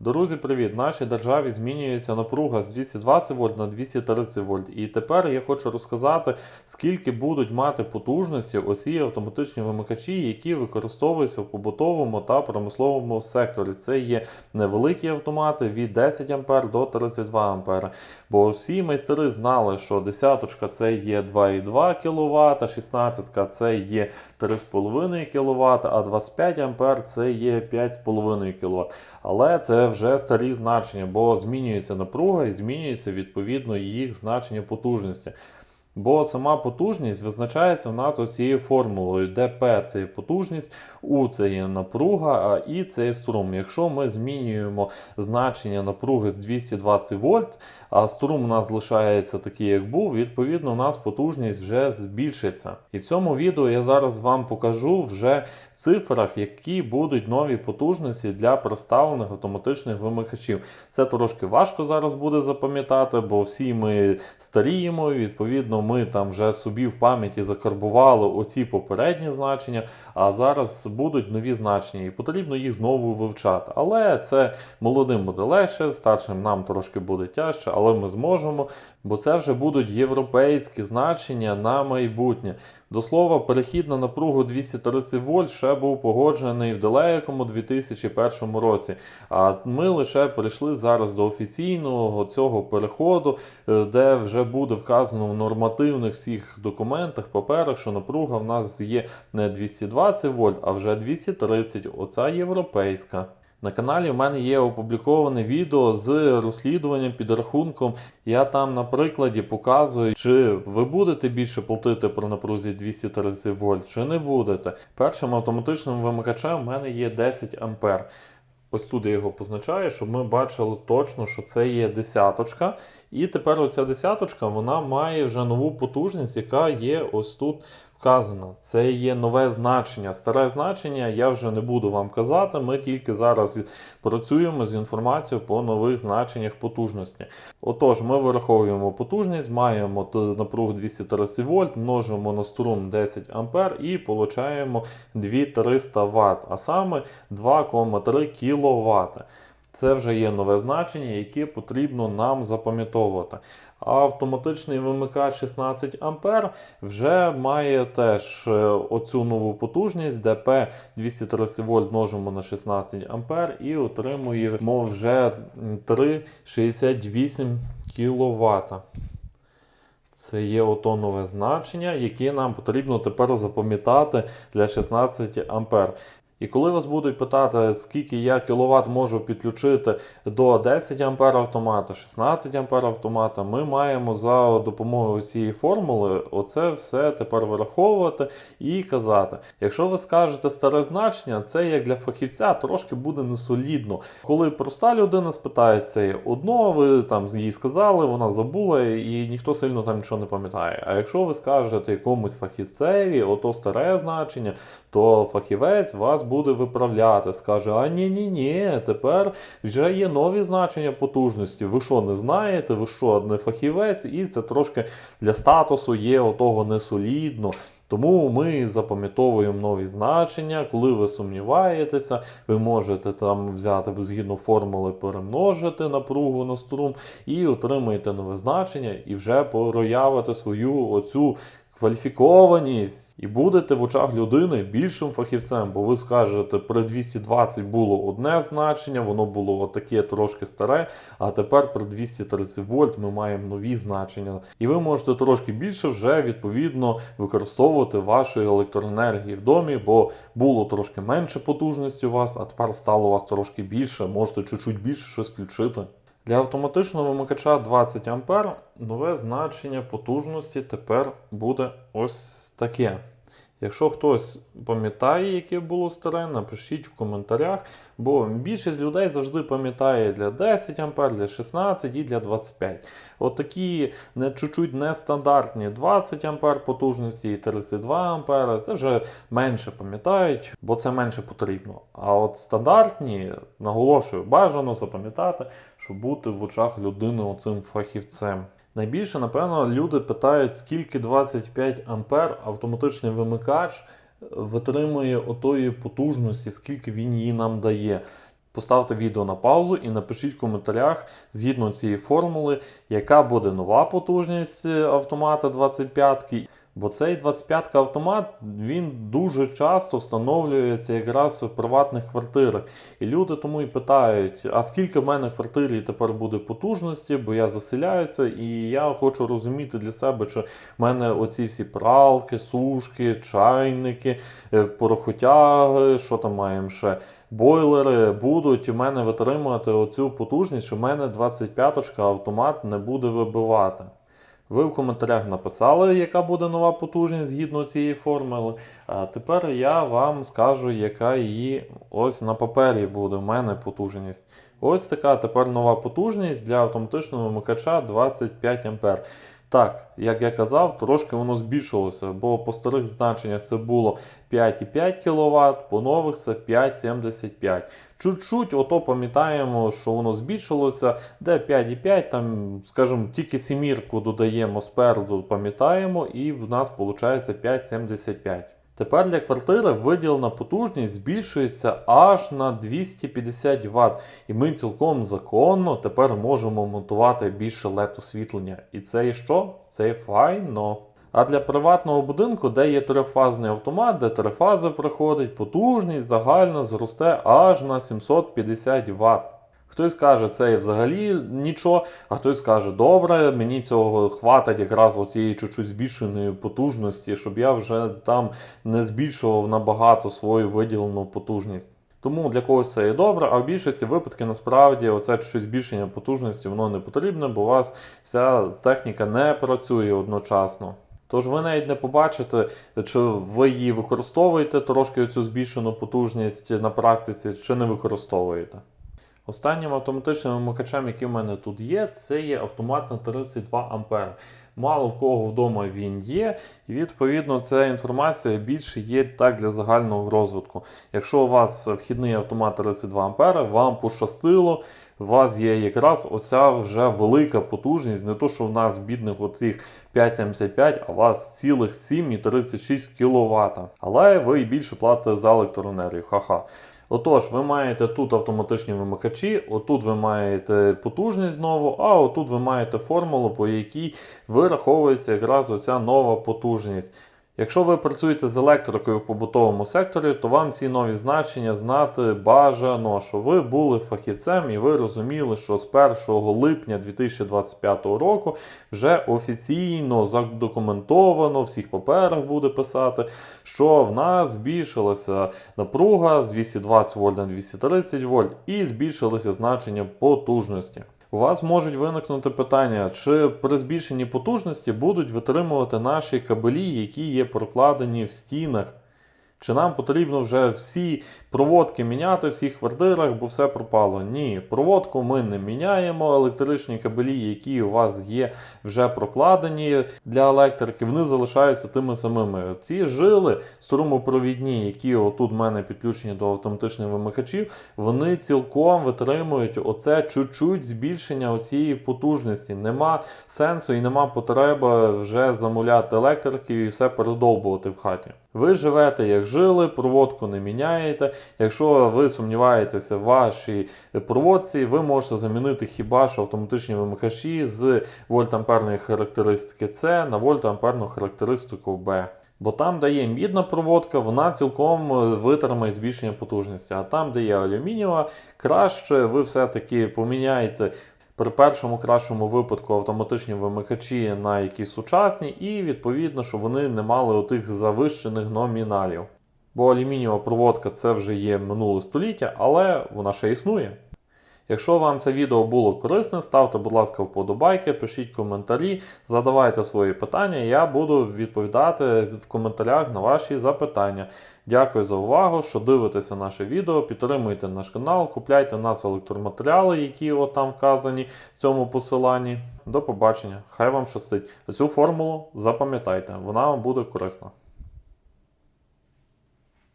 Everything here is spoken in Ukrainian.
Друзі, привіт! В нашій державі змінюється напруга з 220 вольт на 230 вольт. І тепер я хочу розказати, скільки будуть мати потужності оці автоматичні вимикачі, які використовуються в побутовому та промисловому секторі. Це є невеликі автомати від 10 А до 32 А. Бо всі майстри знали, що десяточка це є 2,2 кВт, 16 це є 3,5 кВт, а 25 А це є 5,5 кВт. Але це вже старі значення, бо змінюється напруга і змінюється відповідно їх значення потужності. Бо сама потужність визначається в нас оцією формулою, де P це є потужність, U це є напруга, а I це є струм. Якщо ми змінюємо значення напруги з 220 вольт, а струм у нас залишається такий, як був, відповідно, у нас потужність вже збільшиться. І в цьому відео я зараз вам покажу вже в цифрах, які будуть нові потужності для представлених автоматичних вимикачів. Це трошки важко зараз буде запам'ятати, бо всі ми старіємо, і відповідно ми там вже собі в пам'яті закарбували оці попередні значення, а зараз будуть нові значення, і потрібно їх знову вивчати. Але це молодим буде легше, старшим нам трошки буде тяжче, але ми зможемо, бо це вже будуть європейські значення на майбутнє. До слова, перехід на напругу 230 вольт ще був погоджений в далекому 2001 році. А ми лише перейшли зараз до офіційного цього переходу, е, де вже буде вказано в нормативних всіх документах, паперах, що напруга в нас є не 220 вольт, а вже 230. Оця європейська. На каналі в мене є опубліковане відео з розслідуванням підрахунком. Я там на прикладі показую, чи ви будете більше платити при напрузі 230 вольт, чи не будете. Першим автоматичним вимикачем в мене є 10 ампер. Ось тут я його позначаю, щоб ми бачили точно, що це є десяточка. І тепер оця десяточка вона має вже нову потужність, яка є ось тут вказана. Це є нове значення. Старе значення я вже не буду вам казати. Ми тільки зараз працюємо з інформацією по нових значеннях потужності. Отож, ми вираховуємо потужність, маємо напругу 230 вольт, множимо на струм 10 А і получаємо 2300 Вт, а саме 2,3 кВт. Це вже є нове значення, яке потрібно нам запам'ятовувати. А автоматичний вимикач 16 А вже має теж е, оцю нову потужність, ДП 230 вольт множимо на 16 А і отримуємо вже 3,68 кВт. Це є ото нове значення, яке нам потрібно тепер запам'ятати для 16 А. І коли вас будуть питати, скільки я кіловат можу підключити до 10 А автомата, 16 А автомата, ми маємо за допомогою цієї формули оце все тепер вираховувати і казати. Якщо ви скажете старе значення, це як для фахівця трошки буде несолідно. Коли проста людина спитається одно, ви там їй сказали, вона забула, і ніхто сильно там нічого не пам'ятає. А якщо ви скажете якомусь фахівцеві, ото старе значення, то фахівець вас буде виправляти, скаже: а ні, ні, тепер вже є нові значення потужності. Ви що не знаєте? Ви що не фахівець? І це трошки для статусу є отого несолідно. Тому ми запам'ятовуємо нові значення. Коли ви сумніваєтеся, ви можете там взяти згідно формули перемножити напругу на струм і отримаєте нове значення, і вже проявите свою оцю кваліфікованість і будете в очах людини більшим фахівцем, бо ви скажете, при 220 було одне значення, воно було отаке трошки старе, а тепер при 230 вольт ми маємо нові значення. І ви можете трошки більше вже відповідно використовувати вашої електроенергії в домі, бо було трошки менше потужності у вас, а тепер стало у вас трошки більше, можете чуть-чуть більше щось включити. Для автоматичного вимикача 20 А нове значення потужності тепер буде ось таке. Якщо хтось пам'ятає, яке було старе, напишіть в коментарях, бо більшість людей завжди пам'ятає для 10 А, для 16 і для 25. От такі не чуть-чуть нестандартні 20 А потужності і 32 А, це вже менше пам'ятають, бо це менше потрібно. А от стандартні, наголошую, бажано запам'ятати, щоб бути в очах людини оцим фахівцем. Найбільше, напевно, люди питають, скільки 25 ампер автоматичний вимикач витримує отої потужності, скільки він її нам дає. Поставте відео на паузу і напишіть в коментарях згідно цієї формули, яка буде нова потужність е, автомата 25-ки. Бо цей 25-ка автомат він дуже часто встановлюється якраз в приватних квартирах. І люди тому і питають: а скільки в мене в квартирі тепер буде потужності, бо я заселяюся, і я хочу розуміти для себе, чи в мене оці всі пралки, сушки, чайники, е, порохотяги, що там маємо ще. Бойлери будуть у мене витримувати оцю потужність, що в мене 25-ка автомат не буде вибивати. Ви в коментарях написали, яка буде нова потужність згідно цієї формули. А тепер я вам скажу, яка її ось на папері буде в мене потужність. Ось така тепер нова потужність для автоматичного вимикача 25 А. Так, як я казав, трошки воно збільшилося, бо по старих значеннях це було 5,5 кВт, по нових це 5,75. Чуть-чуть, ото пам'ятаємо, що воно збільшилося, де 5,5, там, скажімо, тільки сімірку додаємо спереду, пам'ятаємо, і в нас виходить 5,75. Тепер для квартири виділена потужність збільшується аж на 250 Вт. І ми цілком законно тепер можемо монтувати більше LED освітлення. І це і що? Це і файно. А для приватного будинку, де є трьохфазний автомат, де три фази приходить, потужність загально зросте аж на 750 Вт. Хтось каже, це взагалі нічого, а хтось каже, добре, мені цього хватить якраз оцієї чуть-чуть збільшеної потужності, щоб я вже там не збільшував набагато свою виділену потужність. Тому для когось це і добре, а в більшості випадків насправді оце щось збільшення потужності воно не потрібне, бо у вас вся техніка не працює одночасно. Тож ви навіть не побачите, чи ви її використовуєте трошки цю збільшену потужність на практиці, чи не використовуєте. Останнім автоматичним вимикачем, який в мене тут є, це є автомат на 32 А. Мало в кого вдома він є, і відповідно ця інформація більше є так для загального розвитку. Якщо у вас вхідний автомат 32 А, вам пощастило, у вас є якраз оця вже велика потужність, не то, що в нас бідних оцих 5,75, а у вас цілих 7,36 кВт. Але ви більше платите за електроенергію. Ха-ха. Отож, ви маєте тут автоматичні вимикачі, отут ви маєте потужність знову, а отут ви маєте формулу, по якій вираховується якраз оця нова потужність. Якщо ви працюєте з електрикою в побутовому секторі, то вам ці нові значення знати бажано, що ви були фахівцем і ви розуміли, що з 1 липня 2025 року вже офіційно задокументовано, в всіх паперах буде писати, що в нас збільшилася напруга з 220 вольт на 230 вольт і збільшилося значення потужності. У вас можуть виникнути питання, чи при збільшенні потужності будуть витримувати наші кабелі, які є прокладені в стінах. Чи нам потрібно вже всі проводки міняти в всіх квартирах, бо все пропало? Ні, проводку ми не міняємо. Електричні кабелі, які у вас є вже прокладені для електрики, вони залишаються тими самими. Ці жили струмопровідні, які отут в мене підключені до автоматичних вимикачів, вони цілком витримують оце чуть-чуть збільшення оцієї потужності. Нема сенсу і нема потреби вже замуляти електрики і все передовбувати в хаті. Ви живете як жили, проводку не міняєте. Якщо ви сумніваєтеся в вашій проводці, ви можете замінити хіба що автоматичні вимикачі з вольтамперної характеристики С на вольтамперну характеристику Б. Бо там, де є мідна проводка, вона цілком витримає збільшення потужності. А там, де є алюмінієва, краще ви все-таки поміняєте при першому кращому випадку автоматичні вимикачі на якісь сучасні, і відповідно, щоб вони не мали отих завищених номіналів. Бо алюмінієва проводка це вже є минуле століття, але вона ще існує. Якщо вам це відео було корисне, ставте, будь ласка, вподобайки, пишіть коментарі, задавайте свої питання, я буду відповідати в коментарях на ваші запитання. Дякую за увагу, що дивитеся наше відео, підтримуйте наш канал, купляйте нас електроматеріали, які от там вказані в цьому посиланні. До побачення, хай вам щастить. Цю формулу запам'ятайте, вона вам буде корисна.